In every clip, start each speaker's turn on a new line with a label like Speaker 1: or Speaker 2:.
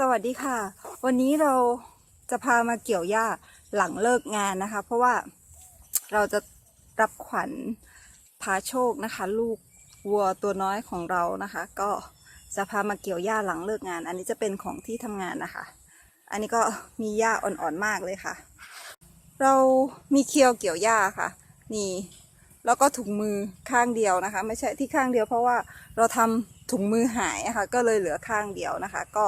Speaker 1: สวัสดีค่ะ วันนี้เราจะพามาเกี่ยวหญ้าหลังเลิกงานนะคะ เพราะว่าเราจะรับขวัญพาโชคนะคะ ลูกวัวตัวน้อยของเรานะคะ ก็จะพามาเกี่ยวหญ้าหลังเลิกงาน อันนี้จะเป็นของที่ทำงานนะคะ อันนี้ก็มีหญ้าอ่อนๆมากเลยค่ะ เรามีเคียวเกี่ยวหญ้าค่ะ นี่ แล้วก็ถุงมือข้างเดียวนะคะ ไม่ใช่ที่ข้างเดียวเพราะว่าเราทำถุงมือหายอะค่ะก็เลยเหลือข้างเดียวนะคะ ก็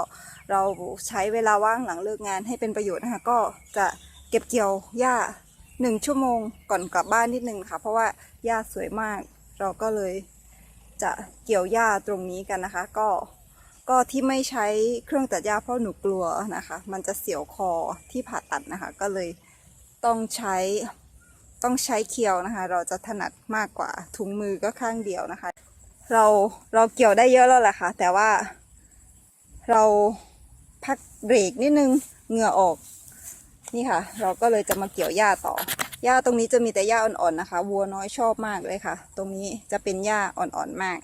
Speaker 1: เราใช้เวลาว่างหลังเลิกงานให้เป็นประโยชน์นะคะ ก็จะเก็บเกี่ยวหญ้าหนึ่งชั่วโมงก่อนกลับบ้านนิดนึงค่ะ เพราะว่าหญ้าสวยมาก เราก็เลยจะเกี่ยวหญ้าตรงนี้กันนะคะ ก็ก็ที่ไม่ใช้เครื่องตัดหญ้าเพราะหนูกลัวนะคะ มันจะเสียวคอที่ผ่าตัดนะคะ ก็เลยต้องใช้ต้องใช้เคียวนะคะ เราจะถนัดมากกว่าถุงมือก็ข้างเดียวนะคะ เราเราเกี่ยวได้เยอะแล้วแหละค่ะ แต่ว่าเราพักเบรกนิดนึงเหงื่อออก นี่ค่ะ เราก็เลยจะมาเกี่ยวหญ้าต่อหญ้าตรงนี้จะมีแต่หญ้าอ่อนๆนะคะ วัวน้อยชอบมากเลยค่ะ ตรงนี้จะเป็นหญ้าอ่อนๆมาก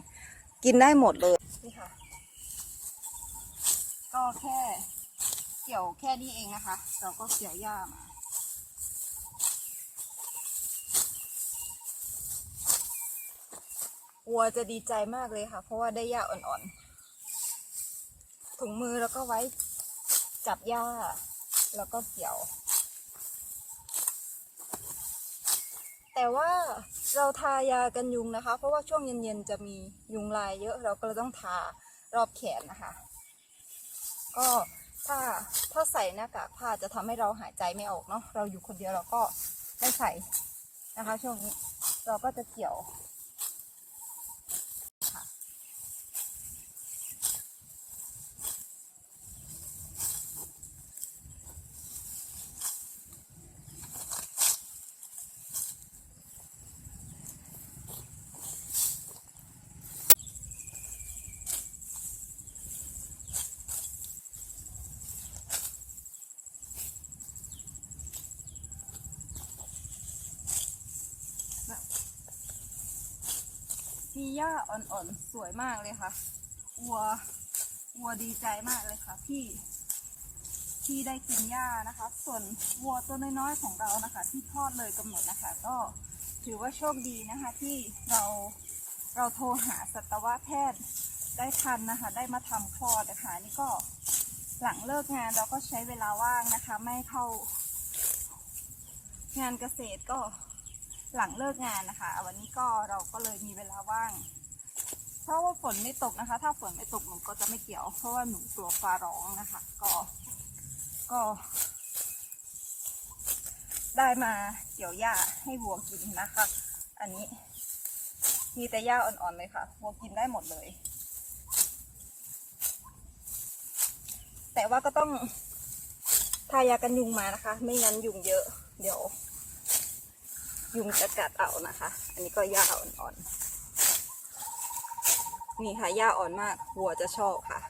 Speaker 1: กินได้หมดเลยนี่ค่ะ ก็แค่เกี่ยวแค่นี้เองนะคะ เราก็เกี่ยวหญ้ามา วัวจะดีใจมากเลยค่ะ เพราะว่าได้หญ้าอ่อนๆถุงมือแล้วก็ไว้จับหญ้า แล้วก็เกี่ยว แต่ว่าเราทายากันยุงนะคะ เพราะว่าช่วงเย็นๆจะมียุงลายเยอะ เราก็เลยต้องทารอบแขนนะคะ ก็ถ้าถ้าใส่หน้ากากผ้าจะทำให้เราหายใจไม่ออกเนาะเราอยู่คนเดียวเราก็ไม่ใส่นะคะ ช่วงนี้เราก็จะเกี่ยว มีหญ้าอ่อนๆ สวยมากเลยค่ะ วัว วัวดีใจมากเลยค่ะ ที่ ที่ได้กินหญ้านะคะ ส่วนวัวตัวน้อยๆ ของเรานะคะ ที่ทอดเลยกำหนดนะคะ ก็ถือว่าโชคดีนะคะ ที่เราเราโทรหาสัตวแพทย์ได้ทันนะคะ ได้มาทำคลอดนะคะนี่ก็หลังเลิกงานเราก็ใช้เวลาว่างนะคะ ไม่เข้างานเกษตรก็ หลังเลิกงานนะคะ วันนี้ก็เราก็เลยมีเวลาว่าง เพราะว่าฝนไม่ตกนะคะ ถ้าฝนไม่ตกหนูก็จะไม่เกี่ยว เพราะว่าหนูกลัวฟ้าร้องนะคะ ก็ก็ ได้มาเกี่ยวหญ้าให้วัวกินนะคะ อันนี้ มีแต่หญ้าอ่อนๆเลยค่ะวัวกินได้หมดเลย แต่ว่าก็ต้องทายากันยุงมานะคะ ไม่งั้นยุงเยอะ เดี๋ยว ยุงจะกัดเอานะคะ อันนี้ก็หญ้าอ่อนๆนี่ค่ะหญ้าอ่อนมากวัวจะชอบค่ะ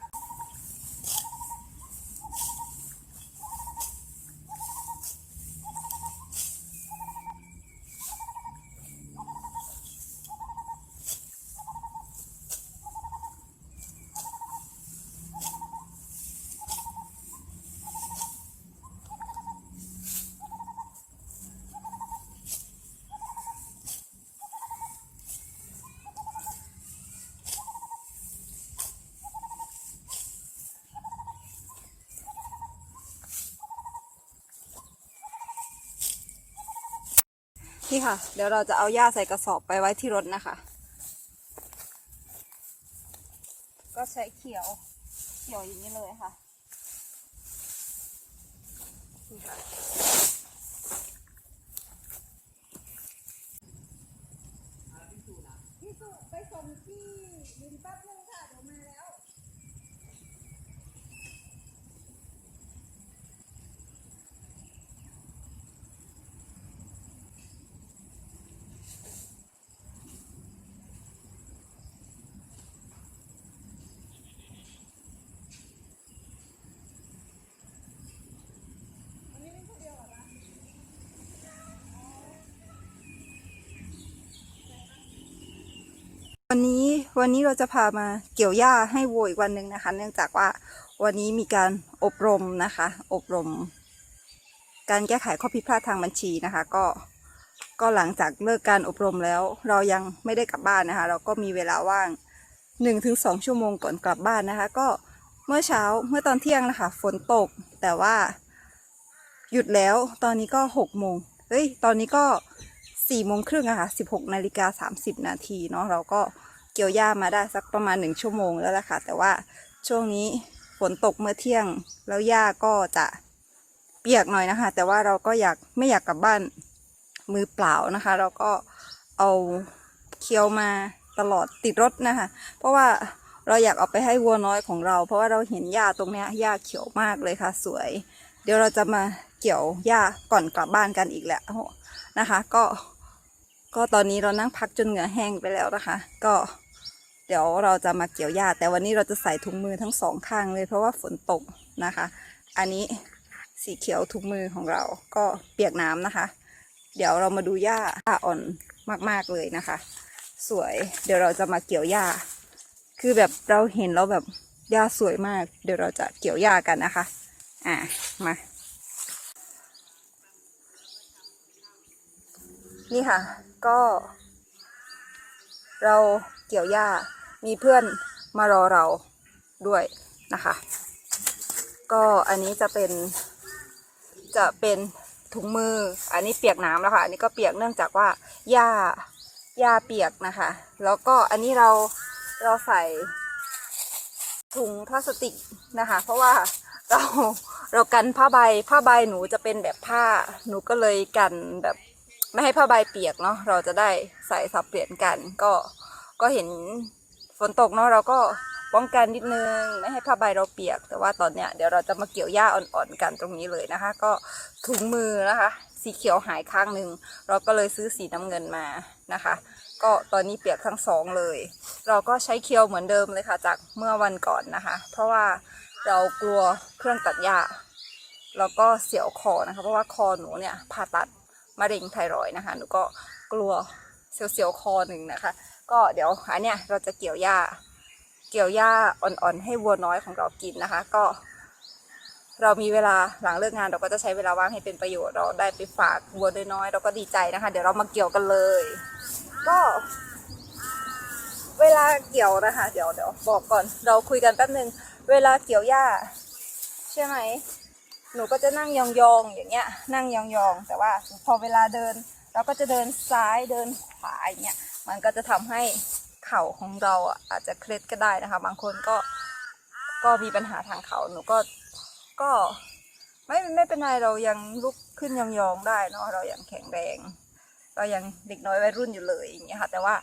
Speaker 1: นี่ค่ะ เดี๋ยวเราจะเอาหญ้าใส่กระสอบไปไว้ที่รถนะคะ ก็ใช้เขียว เขียวอย่างนี้เลยค่ะนี่ค่ะพี่สุไปส่งที่ลินแป๊บนึงค่ะ เดี๋ยวมาแล้ว วันนี้วันนี้เราจะพามาเกี่ยวหญ้าให้วัวอีกวันหนึ่งนะคะ เนื่องจากว่าวันนี้มีการอบรมนะคะ อบรม การแก้ไขข้อผิดพลาดทางบัญชีนะคะ ก็ก็หลังจากเลิกการอบรมแล้ว เรายังไม่ได้กลับบ้านนะคะ เราก็มีเวลาว่าง1นถึงสชั่วโมงก่อนกลับบ้านนะคะ ก็เมื่อเช้าเมื่อตอนเที่ยงนะคะ ฝนตกแต่ว่า หยุดแล้วตอนนี้ก็หกโมงเฮ้ยตอนนี้ก็สี่โมงครึ่งอะค่ะสิบหกนาฬิกาสามสิบนาทีเนาะเราก็ เกี่ยวหญ้ามาได้สักประมาณหนึ่งชั่วโมงแล้วล่ะค่ะ แต่ว่าช่วงนี้ฝนตกเมื่อเที่ยง แล้วหญ้าก็จะเปียกหน่อยนะคะ แต่ว่าเราก็อยากไม่อยากกลับบ้านมือเปล่านะคะ เราก็เอาเคียวมาตลอดติดรถนะคะ เพราะว่าเราอยากเอาไปให้วัวน้อยของเรา เพราะว่าเราเห็นหญ้าตรงนี้หญ้าเขียวมากเลยค่ะ สวย เดี๋ยวเราจะมาเกี่ยวหญ้าก่อนกลับบ้านกันอีกแหละนะคะ ก็ ก็ตอนนี้เรานั่งพักจนเหงื่อแห้งไปแล้วนะคะ ก็ ดี๋ยวเราจะมาเกี่ยวหญ้าแต่วันนี้เราจะใส่ถุงมือทั้งสองข้างเลยเพราะว่าฝนตกนะคะ อันนี้สีเขียวถุงมือของเราก็เปียกน้ำนะคะ เดี๋ยวเรามาดูหญ้าหญ้าอ่อนมากๆเลยนะคะ สวยเดี๋ยวเราจะมาเกี่ยวหญ้า คือแบบเราเห็นแล้วแบบหญ้าสวยมาก เดี๋ยวเราจะเกี่ยวหญ้ากันนะคะ อะมานี่ค่ะ ก็ เราเกี่ยวหญ้า มีเพื่อนมารอเราด้วยนะคะ ก็อันนี้จะเป็นจะเป็นถุงมือ อันนี้เปียกน้ำแล้วค่ะ อันนี้ก็เปียกเนื่องจากว่าหญ้าหญ้าเปียกนะคะ แล้วก็อันนี้เราเราใส่ถุงพลาสติกนะคะ เพราะว่าเราเรากันผ้าใบผ้าใบหนูจะเป็นแบบผ้าหนูก็เลยกันแบบไม่ให้ผ้าใบเปียกเนาะเราจะได้ใส่สับเปลี่ยนกันก็ก็เห็น นตกเนาะเราก็ป้องกันนิดนึงไม่ให้ผ้าใบเราเปียก แต่ว่าตอนเนี้ยเดี๋ยวเราจะมาเกี่ยวหญ้าอ่อนๆกันตรงนี้เลยนะคะ ก็ถุงมือนะคะ สีเขียวหายข้างหนึ่งเราก็เลยซื้อสีน้ำเงินมานะคะ ก็ตอนนี้เปียกทั้งสองเลย เราก็ใช้เคียวเหมือนเดิมเลยค่ะ จากเมื่อวันก่อนนะคะ เพราะว่าเรากลัวเครื่องตัดหญ้าแล้วก็เสียวคอนะคะ เพราะว่าคอหนูเนี่ยผ่าตัดมะเร็งไทรอยนะคะ หนูก็กลัวเสียวๆคอหนึ่งนะคะ ก็เดี๋ยวอันเนี้ยเราจะเกี่ยวหญ้า เกี่ยวหญ้าอ่อนๆให้วัวน้อยของเรากินนะคะ ก็ เรามีเวลาหลังเลิกงานเราก็จะใช้เวลาว่างให้เป็นประโยชน์เราได้ไปฝากวัวน้อยๆเราก็ดีใจนะคะ เดี๋ยวเรามาเกี่ยวกันเลย ก็ เวลาเกี่ยวนะคะ เดี๋ยวเดี๋ยวบอกก่อน เราคุยกันแป๊บนึงเวลาเกี่ยวหญ้าใช่ไหมหนูก็จะนั่งยองๆอย่างเงี้ย นั่งยองๆแต่ว่าพอเวลาเดิน เราก็จะเดินซ้ายเดินขวาอย่างเงี้ย มันก็จะทำให้เข่าของเราอะอาจจะเคล็ดก็ได้นะคะ บางคนก็ก็มีปัญหาทางเข่าหนูก็ก็ไม่ไม่เป็นไรเรายังลุกขึ้นยองๆได้เนาะเรายังแข็งแรง เรายังเด็กน้อยวัยรุ่นอยู่เลยอย่างเงี้ยค่ะ แต่ว่า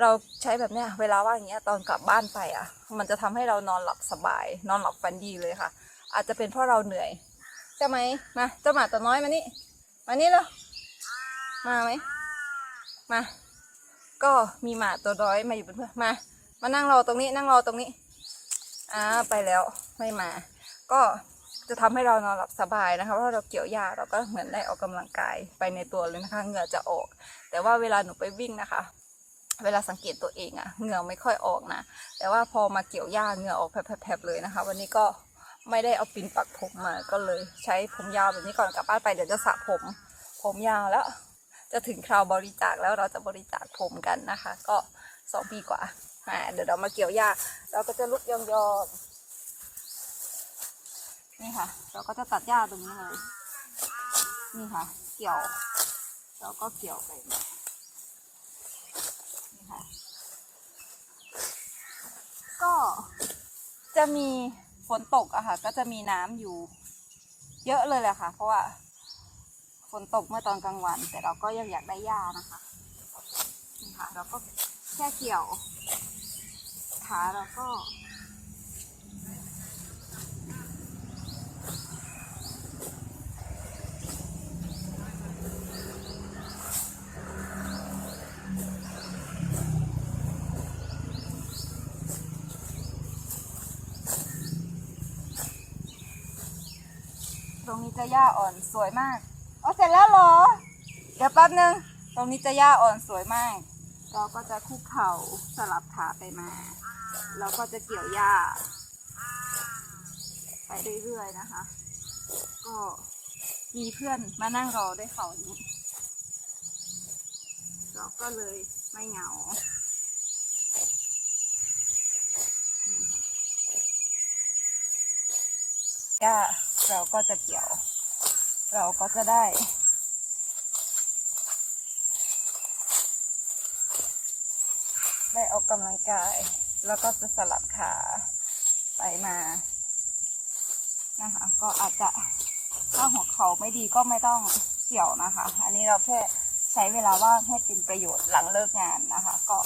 Speaker 1: เราใช้แบบเนี้ยเวลาว่างอย่างเงี้ยตอนกลับบ้านไปอะ มันจะทำให้เรานอนหลับสบาย นอนหลับฝันดีเลยค่ะ อาจจะเป็นเพราะเราเหนื่อยใช่ไหมมาเจ้าหมาตัวน้อยมานี่มานี่เลยมาไหมมา ก็มีหมาตัวน้อยมาอยู่เป็นเพื่อนมา มานั่งรอตรงนี้นั่งรอตรงนี้อ่าไปแล้วไม่มา ก็จะทำให้เรานอนหลับสบายนะคะเพราะเราเกี่ยวหญ้าเราก็เหมือนได้ออกกำลังกายไปในตัวเลยนะคะเหงื่อจะออก แต่ว่าเวลาหนูไปวิ่งนะคะ เวลาสังเกตตัวเองอะเหงื่อไม่ค่อยออกนะแต่ว่าพอมาเกี่ยวหญ้าเหงื่อออกแผลบๆเลยนะคะ วันนี้ก็ไม่ได้เอาปินปักผมมาก็เลยใช้ผมยาวแบบนี้ก่อนกลับบ้านไปเดี๋ยวจะสระผม ผมยาวแล้ว จะถึงคราวบริจาคแล้วเราจะบริจาคผมกันนะคะ ก็สองปีกว่าอ่าเดี๋ยวเรามาเกี่ยวหญ้าเราก็จะลุกยองๆนี่ค่ะ เราก็จะตัดหญ้าตรงนี้เลยนี่ค่ะ เกี่ยว เราก็เกี่ยวไปนี่ค่ะ ก็จะมีฝนตกอะค่ะ ก็จะมีน้ำอยู่ เยอะเลยแหละค่ะ เพราะว่า ฝนตกเมื่อตอนกลางวัน แต่เราก็ยังอยากได้หญ้านะคะนี่ค่ะ เราก็แค่เกี่ยว ขาเราก็ตรงนี้จะหญ้าอ่อนสวยมาก อ๋อเสร็จแล้วเหรอ เดี๋ยวแป๊บนึง ตรงนี้จะหญ้าอ่อนสวยมาก เราก็จะคุกเข่าสลับขาไปมา แล้วก็จะเกี่ยวหญ้า ไปเรื่อยๆนะคะ ก็มีเพื่อนมานั่งรอด้วยเขานี้เราก็เลยไม่เหงาก็เราก็จะเกี่ยว เราก็จะได้ ได้ออกกำลังกาย แล้วก็จะสลับขาไปมานะคะ ก็อาจจะถ้าหัวเข่าไม่ดีก็ไม่ต้องเกี่ยวนะคะ อันนี้เราแค่ใช้เวลาว่างให้เป็นประโยชน์หลังเลิกงานนะคะ ก็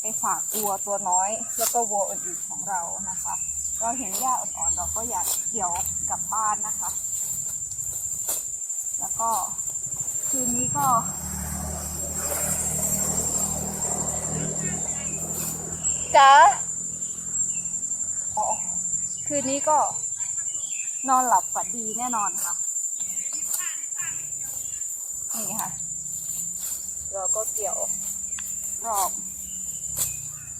Speaker 1: ไปฝากวัวตัวน้อย แล้วก็วัวอื่นๆของเรานะคะ เราเห็นหญ้าอ่อนๆเราก็อยากเกี่ยวกลับบ้านนะคะ แล้วก็คืนนี้ก็ จ๋าอ๋อคืนนี้ก็ นอนหลับฝันดีแน่นอนค่ะ นี่ค่ะ เราก็เกี่ยวรอบ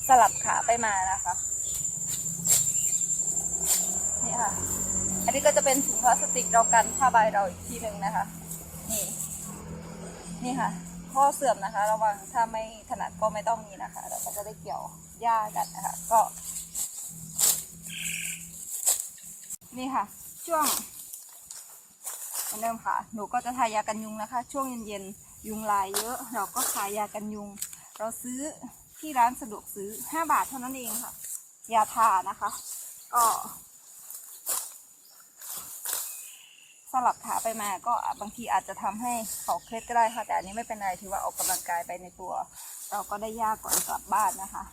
Speaker 1: สลับขาไปมานะคะ นี่ค่ะ อันนี้ก็จะเป็นถุงพลาสติกเรากันผ้าใบเราอีกทีหนึ่งนะคะ นี่ นี่ค่ะ ข้อเสื่อมนะคะ ระวังถ้าไม่ถนัดก็ไม่ต้องมีนะคะเราก็จะได้เกี่ยวหญ้ากันนะคะ ก็ นี่ค่ะ ช่วงเหมือนเดิมค่ะ หนูก็จะทายากันยุงนะคะ ช่วงเย็นๆ ยุงลายเยอะ เราก็ขายยากันยุง เราซื้อที่ร้านสะดวกซื้อ 5 บาทเท่านั้นเองค่ะ ยาทานะคะ ก็ สลับขาไปมาก็บางทีอาจจะทำให้เขาเคล็ดก็ได้ค่ะแต่อันนี้ไม่เป็นไรถือว่าออกกำลังกายไปในตัว เราก็ได้ยากก่อนกลับบ้านนะคะ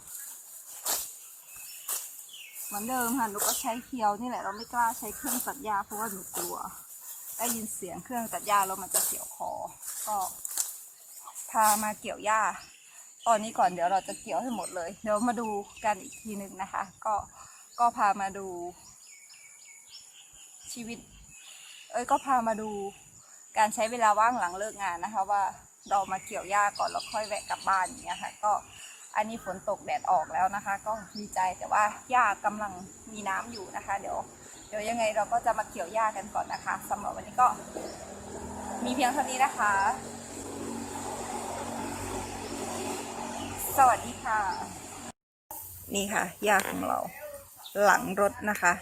Speaker 1: เหมือนเดิมค่ะหนูก็ใช้เคียวนี่แหละเราไม่กล้าใช้เครื่องตัดหญ้าเพราะว่าหนูกลัว ได้ยินเสียงเครื่องตัดหญ้าแล้วมันจะเสียวคอ ก็ พามาเกี่ยวหญ้า ตอนนี้ก่อนเดี๋ยวเราจะเกี่ยวให้หมดเลย เดี๋ยวมาดูกันอีกทีหนึ่งนะคะ ก็ก็พามาดูชีวิต อ้ยก็พามาดูการใช้เวลาว่างหลังเลิกงานนะคะ ว่าเรามาเกี่ยวหญ้าก่อนแล้วค่อยแวะกลับบ้านอย่างเงี้ยค่ะ ก็อันนี้ฝนตกแดดออกแล้วนะคะ ก็ดีใจแต่ว่าหญ้ากำลังมีน้ำอยู่นะคะ เดี๋ยวเดี๋ยวยังไงเราก็จะมาเกี่ยวหญ้ากันก่อนนะคะสำหรับวันนี้ก็ มีเพียงเท่านี้นะคะ สวัสดีค่ะ นี่ค่ะหญ้าของเราหลังรถนะคะ